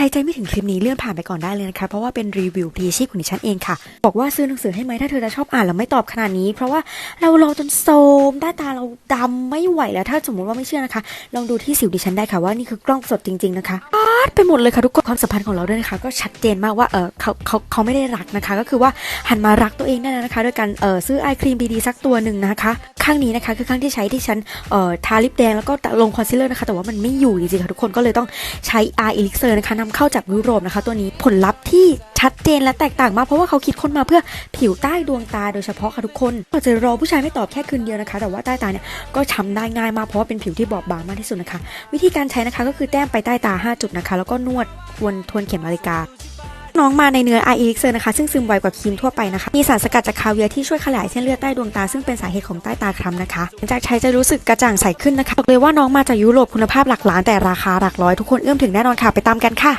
ใครใจไม่ถึงคลิปนี้เลื่อนผ่านไปก่อนได้เลยนะคะ เพราะว่าเป็นรีวิวพีชีพของดิฉันเองค่ะ บอกว่าซื้อหนังสือให้ไหมถ้าเธอจะชอบอ่านแล้วไม่ตอบขนาดนี้ เพราะว่าเรารอจนโซมใต้ตาเราดำไม่ไหวแล้ว ถ้าสมมติว่าไม่เชื่อนะคะ ลองดูที่สิวดิฉันได้ค่ะว่านี่คือกล้องสดจริง ๆนะคะาดไปหมดเลยค่ะทุกคนความสัมพันธ์ของเราด้วยนะคะ ก็ชัดเจนมากว่าเออเขาเขาเขาไม่ได้รักนะคะ ก็คือว่าหันมารักตัวเองได้แล้วนะคะ ด้วยการเออซื้อไอครีมดีๆสักตัวหนึ่งนะคะข้างนี้นะคะคือข้างที่ใช้ที่ฉันเอ่อทาลิปแดงแล้วก็ลงคอนซีลเลอร์นะคะ แต่ว่ามันไม่อยู่จริงๆค่ะทุกคนก็เลยต้องใช้ R Elixir นะคะนำเข้าจากยุโรปนะคะ ตัวนี้ผลลัพธ์ที่ชัดเจนและแตกต่างมากเพราะว่าเขาคิดค้นมาเพื่อผิวใต้ดวงตาโดยเฉพาะค่ะทุกคนอาจจะรอผู้ชายไม่ตอบแค่คืนเดียวนะคะ แต่ว่าใต้ตาเนี่ยก็ช้ำได้ง่ายมากเพราะว่าเป็นผิวที่บอบบางมากที่สุดนะคะ วิธีการใช้นะคะก็คือแต้มไปใต้ตา 5 จุดนะคะ แล้วก็นวดวนทวนเข็มนาฬิกา น้องมาในเนื้อ i e l i x e r นะคะซึ่งซึมไวกว่าครีมทั่วไปนะคะ มีสารสกัดจากคาเวียร์ที่ช่วยขยายเส้นเลือดใต้ดวงตา ซึ่งเป็นสาเหตุของใต้ตาคล้ำนะคะหลังจากใช้จะรู้สึกกระจ่างใสขึ้นนะคะบอกเลยว่าน้องมาจากยุโรปคุณภาพหลักล้านแต่ราคาหลักร้อยทุกคนเอื้อมถึงแน่นอนค่ะไปตามกันค่ะ